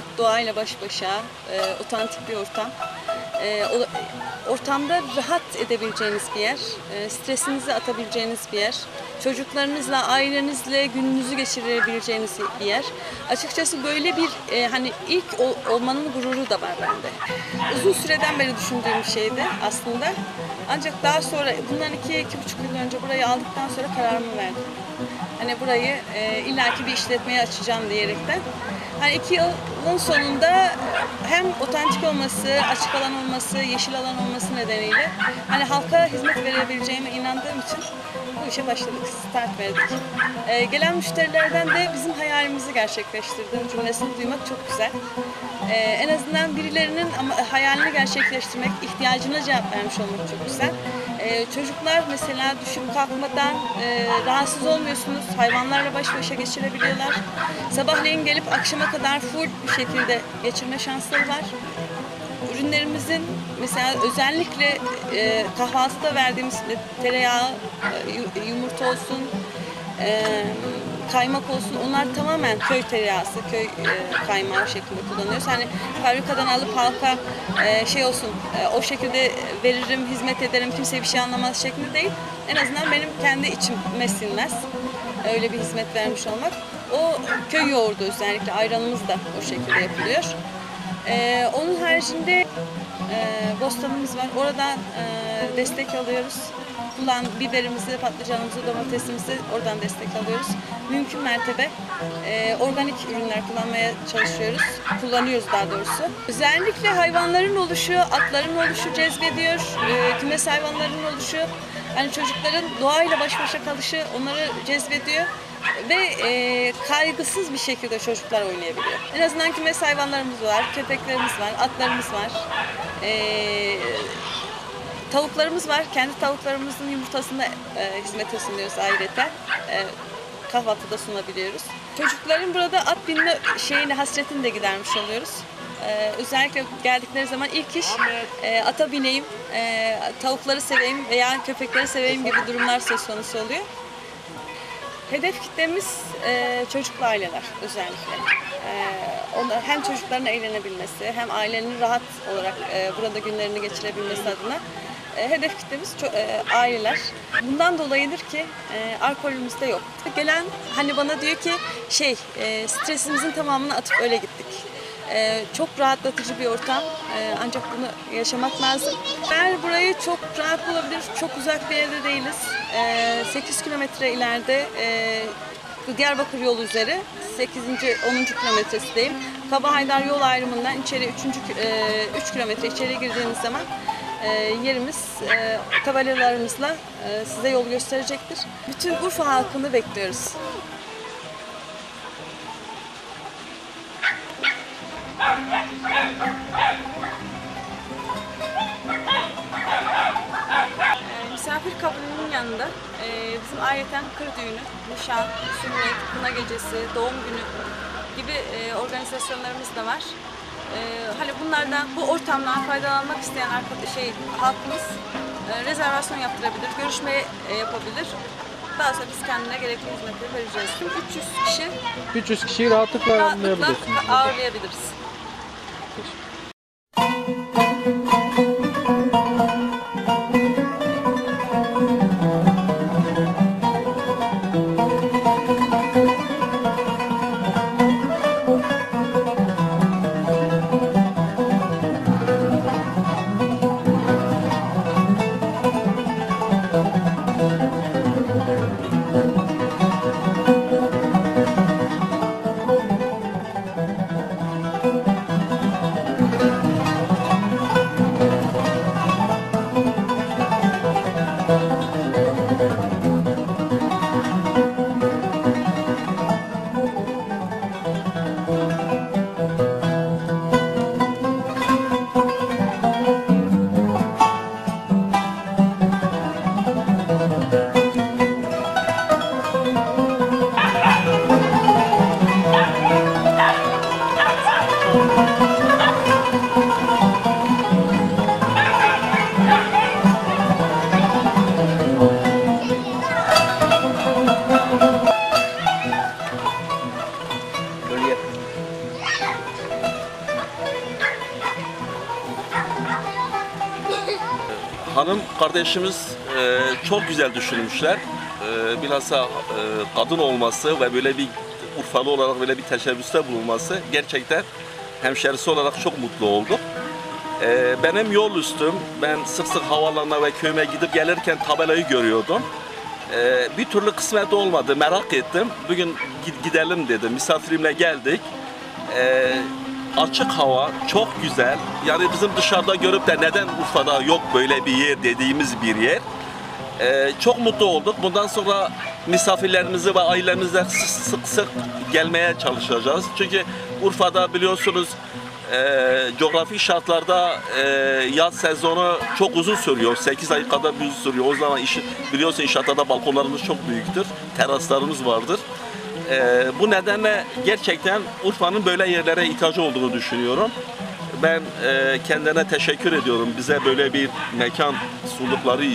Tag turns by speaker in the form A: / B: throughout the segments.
A: uzak, doğayla baş başa, e, otantik bir ortam. E, o- ortamda rahat edebileceğiniz bir yer, e, stresinizi atabileceğiniz bir yer, çocuklarınızla, ailenizle gününüzü geçirebileceğiniz bir yer. Açıkçası böyle bir e, hani ilk ol- olmanın gururu da var bende. Uzun süreden beri düşündüğüm bir şeydi aslında. Ancak daha sonra bundan iki, iki buçuk yıl önce burayı aldıktan sonra kararımı verdim. Hani burayı e, illaki bir işletmeye açacağım diyerekten. Hani iki yılın sonunda hem otantik olması, açık alan olması, yeşil alan olması nedeniyle hani halka hizmet verebileceğime inandığım için bu işe başladık, start verdik. E, gelen müşterilerden de bizim hayalimizi gerçekleştirdim cümlesini duymak çok güzel. E, en azından birilerinin hayalini gerçekleştirmek, ihtiyacına cevap vermiş olmak çok güzel. Ee, çocuklar mesela düşüp kalkmadan e, rahatsız olmuyorsunuz. Hayvanlarla baş başa geçirebiliyorlar. Sabahleyin gelip akşama kadar full bir şekilde geçirme şansları var. Ürünlerimizin mesela özellikle e, kahvaltıda verdiğimiz tereyağı, e, yu- yumurta olsun, e, kaymak olsun onlar tamamen köy tereyağısı, köy e, kaymağı şeklinde kullanıyoruz. Hani fabrikadan alıp halka e, şey olsun e, o şekilde veririm, hizmet ederim, kimse bir şey anlamaz şeklinde değil. En azından benim kendi içime sinmez. Öyle bir hizmet vermiş olmak. O köy yoğurdu özellikle ayranımız da o şekilde yapılıyor. E, onun haricinde e, bostanımız var. Oradan e, destek alıyoruz. Kullan biberimizi, patlıcanımızı, domatesimizi oradan destek alıyoruz. Mümkün mertebe e, organik ürünler kullanmaya çalışıyoruz. Kullanıyoruz daha doğrusu. Özellikle hayvanların oluşu, atların oluşu cezbediyor. E, kümes hayvanlarının oluşu. Yani çocukların doğayla baş başa kalışı onları cezbediyor ve e, kaygısız bir şekilde çocuklar oynayabiliyor. En azından kümes hayvanlarımız var, köpeklerimiz var, atlarımız var. E, tavuklarımız var. Kendi tavuklarımızın yumurtasını e, hizmete sunuyoruz ayrıca. E, kahvaltıda sunabiliyoruz. Çocukların burada at binme şeyini, hasretini de gidermiş oluyoruz. E, özellikle geldikleri zaman ilk iş e, ata bineyim, e, tavukları seveyim veya köpekleri seveyim gibi durumlar söz konusu oluyor. Hedef kitlemiz e, çocuklu aileler özellikle. E, onlar, hem çocukların eğlenebilmesi hem ailenin rahat olarak e, burada günlerini geçirebilmesi adına hedef kitlemiz ço- e, aileler. Bundan dolayıdır ki e, alkolümüzde yok. Gelen hani bana diyor ki şey e, stresimizin tamamını atıp öyle gittik. Ee, çok rahatlatıcı bir ortam. Ee, ancak bunu yaşamak lazım. Ben burayı çok rahat bulabilir. Çok uzak bir yerde değiliz. Ee, 8 kilometre ileride e, Diyarbakır yolu üzeri 8. 10. kilometresideyim. Kaba Haydar yol ayrımından içeri 3. 3 kilometre içeri girdiğiniz zaman e, yerimiz e, tabelalarımızla e, size yol gösterecektir. Bütün Urfa halkını bekliyoruz. Misafir kabulünün yanında e, bizim ayrıca kır düğünü, nişan, sünnet, kına gecesi, doğum günü gibi e, organizasyonlarımız da var. E, hani bunlardan, bu ortamdan faydalanmak isteyen arkadaş, şey, halkımız e, rezervasyon yaptırabilir, görüşme e, yapabilir. Daha sonra biz kendine gerekli hizmetleri vereceğiz. 300 kişi
B: 300 kişiyi rahatlıkla
A: rahatlıkla
B: anlayabilirsiniz.
A: ağırlayabiliriz.
C: Böyle kardeşimiz e, çok güzel düşünmüşler. E, bilhassa e, kadın olması ve böyle bir Urfalı olarak böyle bir teşebbüste bulunması gerçekten hemşerisi olarak çok mutlu olduk. E, benim yol üstüm, ben sık sık havaalanına ve köyüme gidip gelirken tabelayı görüyordum. E, bir türlü kısmet olmadı, merak ettim. Bugün gid- gidelim dedim, misafirimle geldik. E, açık hava, çok güzel. Yani bizim dışarıda görüp de neden Urfa'da yok böyle bir yer dediğimiz bir yer. Ee, çok mutlu olduk. Bundan sonra misafirlerimizi ve ailemizle sık sık, gelmeye çalışacağız. Çünkü Urfa'da biliyorsunuz e, coğrafi şartlarda e, yaz sezonu çok uzun sürüyor. 8 ay kadar uzun sürüyor. O zaman işi, biliyorsun inşaatlarda balkonlarımız çok büyüktür. Teraslarımız vardır. Ee, bu nedenle gerçekten Urfa'nın böyle yerlere ihtiyacı olduğunu düşünüyorum. Ben e, kendine teşekkür ediyorum bize böyle bir mekan sundukları e,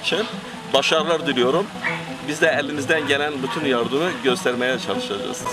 C: için. Başarılar diliyorum. Biz de elimizden gelen bütün yardımı göstermeye çalışacağız.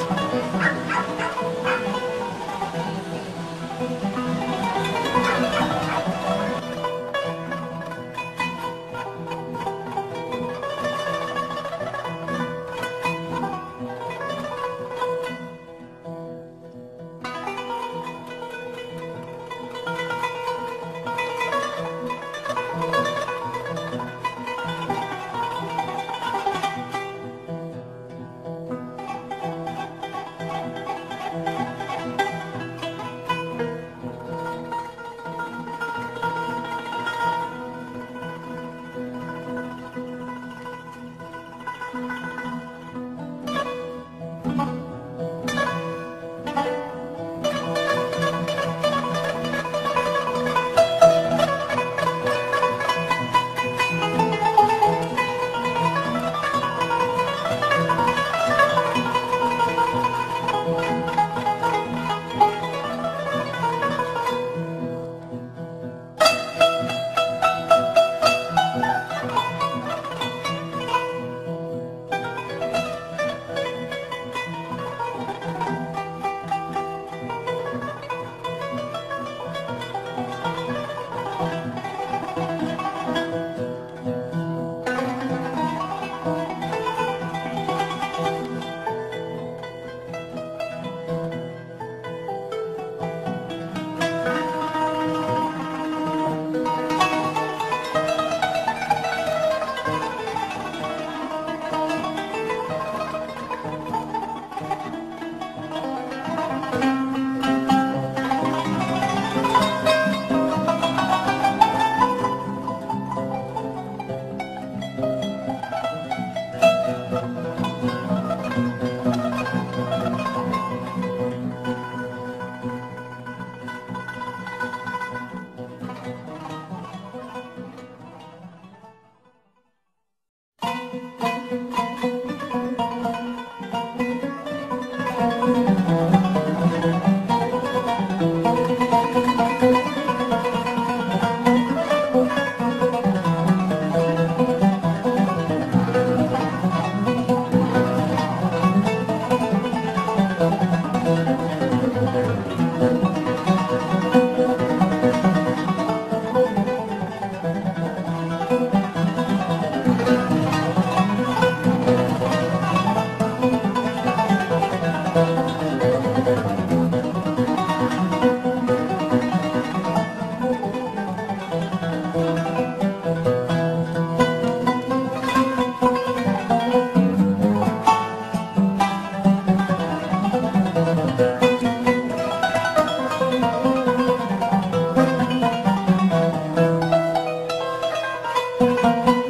C: Thank you.